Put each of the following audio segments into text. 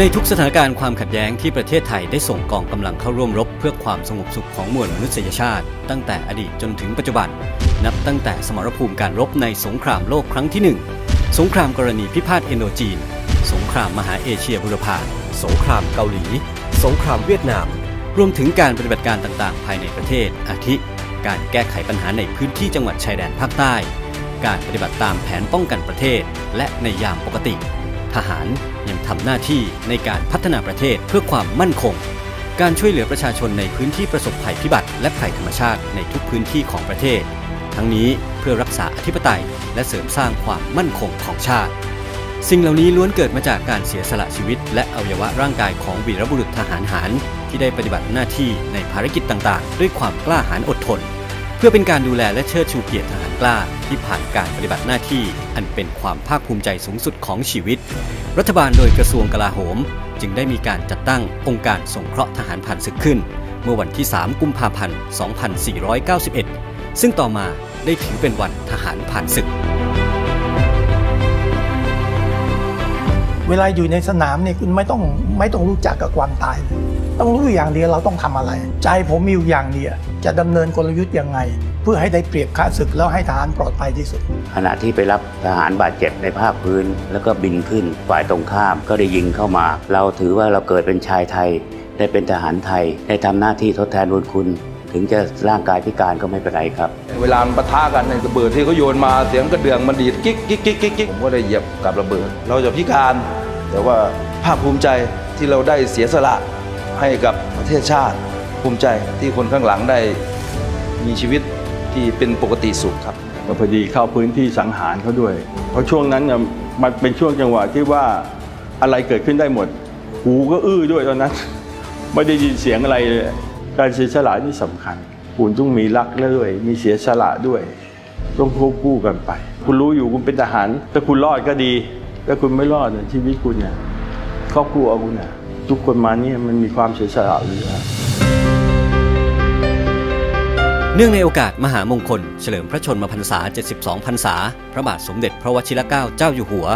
ในทุกสถานการณ์ความขัดแย้งที่ประเทศไทยได้ส่งกองกำลังเข้าร่วมรบเพื่อความสงบสุขของมวลมนุษยชาติ ตั้งแต่อดีตจนถึงปัจจุบัน นับตั้งแต่สมรภูมิการรบในสงครามโลกครั้งที่ 1 สงครามกรณีพิพาทเอนโดจีน สงครามมหาเอเชียบุรพาสงครามเกาหลี สงครามเวียดนาม รวมถึงการปฏิบัติการต่างๆ ภายในประเทศ อาทิ การแก้ไขปัญหาในพื้นที่จังหวัดชายแดนภาคใต้ การปฏิบัติตามแผนป้องกันประเทศ และในยามปกติ ทหารยังทำหน้าที่ในการพัฒนาประเทศเพื่อความมั่นคง การช่วยเหลือประชาชนในพื้นที่ประสบภัยพิบัติ และภัยธรรมชาติในทุกพื้นที่ของประเทศ ทั้งนี้เพื่อรักษาอธิปไตย และเสริมสร้างความมั่นคงของชาติ สิ่งเหล่านี้ล้วนเกิดมาจากการเสียสละชีวิต และอวัยวะร่างกายของวีรบุรุษทหารหารที่ได้ปฏิบัติหน้าที่ในภารกิจต่างๆ ด้วยความกล้าหาญอดทน เพื่อเป็นการดูแลและเชิดชูเกียรติทหารกล้าที่ผ่านการปฏิบัติหน้าที่ อันเป็นความภาคภูมิใจสูงสุดของชีวิต รัฐบาลโดยกระทรวงกลาโหม จึงได้มีการจัดตั้งองค์การสงเคราะห์ทหารผ่านศึกขึ้น เมื่อวันที่ 3 กุมภาพันธ์ 2491 ซึ่งต่อมาได้ถือเป็นวันทหารผ่านศึก เวลาอยู่ในสนามเนี่ยคุณไม่ต้องไม่ต้องรู้จักกับความตายเลยต้องรู้อย่างเดียวเราต้องทำอะไร ใจผมมีอยู่อย่างเดียวจะดำเนินกลยุทธ์ยังไง เพื่อให้ได้เปรียบข้าศึกแล้วให้ทหารปลอดภัยที่สุด ขณะที่ไปรับทหารบาดเจ็บในภาคพื้น แล้วก็บินขึ้นฝ่ายตรงข้ามก็ได้ยิงเข้ามา เราถือว่าเราเกิดเป็นชายไทย ได้เป็นทหารไทย ได้ทำหน้าที่ทดแทนบุญคุณ ถึงจะร่างกายพิการก็ไม่เป็นไรครับ เวลามันปะทะกันในระเบิดที่เขาโยนมาเสียงกระเดื่องมันดีดกิ๊กกิ๊กกิ๊กกิ๊กกิ๊กผมก็ได้เหยียบกับระเบิด เราจะพิการ แต่ว่าภาคภูมิใจที่เราได้เสียสละให้กับประเทศชาติ ภูมิใจที่คนข้างหลังได้มีชีวิตที่เป็นปกติสุขครับก็พอดีเข้าพื้นที่สังหารเขาด้วย เพราะช่วงนั้นเนี่ยมันเป็นช่วงจังหวะที่ว่าอะไรเกิดขึ้นได้หมด หูก็อื้อด้วยตอนนั้น ไม่ได้ยินเสียงอะไรเลย การเสียสละนี่สำคัญ คุณต้องมีรักแล้วด้วย มีเสียสละด้วย ต้องควบคู่กันไป คุณรู้อยู่คุณเป็นทหารถ้าคุณรอดก็ดีถ้าคุณไม่รอดชีวิตคุณเนี่ยครอบครัวคุณเนี่ยทุกคนมาเนี่ยมันมีความเสียสละเหลือเนื่องในโอกาสมหามงคล เฉลิมพระชนมพรรษา 72 พรรษา พระบาทสมเด็จพระวชิรเกล้าเจ้าอยู่หัว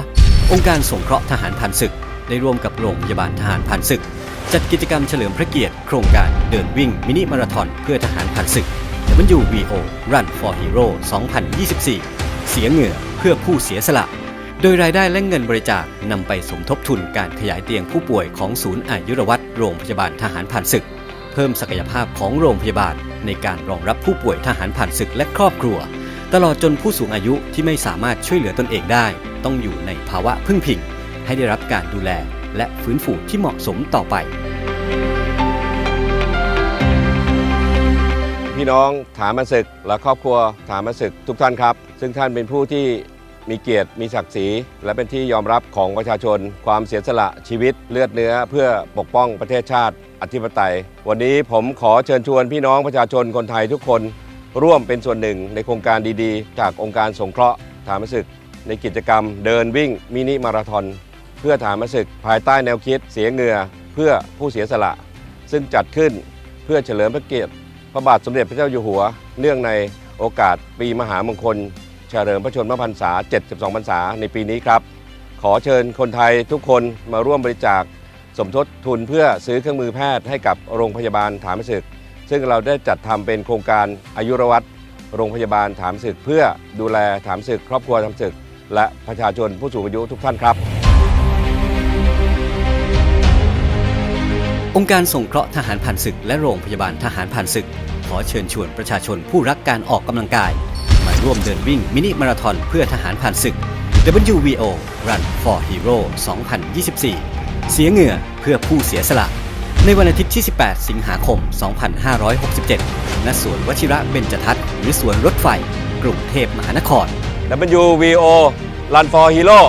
องค์การสงเคราะห์ทหารผ่านศึก ได้ร่วมกับโรงพยาบาลทหารผ่านศึก จัดกิจกรรมเฉลิมพระเกียรติโครงการเดินวิ่งมินิมาราธอนเพื่อทหารผ่านศึก WVO Run for Hero 2024 เสียเหงื่อเพื่อผู้เสียสละ โดยรายได้และเงินบริจาคนำไปสมทบทุนการขยายเตียงผู้ป่วยของศูนย์อายุรวัตรโรงพยาบาลทหารผ่านศึก เพิ่มศักยภาพของโรงพยาบาล ในการรองรับผู้ป่วยทหารผ่านศึกและครอบครัว ตลอดจนผู้สูงอายุที่ไม่สามารถช่วยเหลือตนเองได้ ต้องอยู่ในภาวะพึ่งพิง ให้ได้รับการดูแล และฟื้นฟูที่เหมาะสมต่อไป พี่น้องฐานมาศึกและครอบครัวฐานมาศึกทุกท่านครับ ซึ่งท่านเป็นผู้ที่มีเกียรติมีศักดิ์ศรี และเป็นที่ยอมรับของประชาชน ความเสียสละชีวิตเลือดเนื้อเพื่อปกป้องประเทศชาติอธิปไตย วันนี้ผมขอเชิญชวนพี่น้องประชาชนคนไทยทุกคน ร่วมเป็นส่วนหนึ่งในโครงการดีๆ จากองค์การสงเคราะห์ฐานมาศึก ในกิจกรรมเดินวิ่งมินิมาราธอน เพื่อฐานมาศึกภายใต้แนวคิดเสียเหงื่อเพื่อผู้เสียสละ ซึ่งจัดขึ้นเพื่อเฉลิมพระเกียรติพระบาทสมเด็จพระเจ้าอยู่หัว เนื่องในโอกาสปีมหามงคล เฉลิมพระชนมพรรษา 72 พรรษาในปีนี้ครับ ขอเชิญคนไทยทุกคนมาร่วมบริจาค สมทบทุนเพื่อซื้อเครื่องมือแพทย์ให้กับโรงพยาบาลฐานศึก ซึ่งเราได้จัดทำเป็นโครงการอายุรวัตรโรงพยาบาลฐานศึก เพื่อดูแลฐานศึก ครอบครัวฐานศึก และประชาชนผู้สูงอายุทุกท่านครับ องค์การสงเคราะห์ทหารผ่านศึกและโรงพยาบาลทหารผ่านศึก ขอเชิญชวนประชาชนผู้รักการออกกำลังกาย มาร่วมเดินวิ่งมินิมาราธอนเพื่อทหารผ่านศึก WVO Run for Hero 2024 เสียเหงื่อเพื่อผู้เสียสละ ในวันอาทิตย์ที่ 18 สิงหาคม 2567 ณ สวนวชิระเบญจทัศน์หรือสวนรถไฟ กรุงเทพมหานคร WVO Run for Hero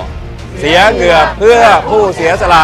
เสียเหงื่อเพื่อผู้เสียสละ